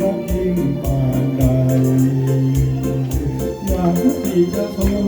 นกยิ่งปานใดอยากที่จะสูง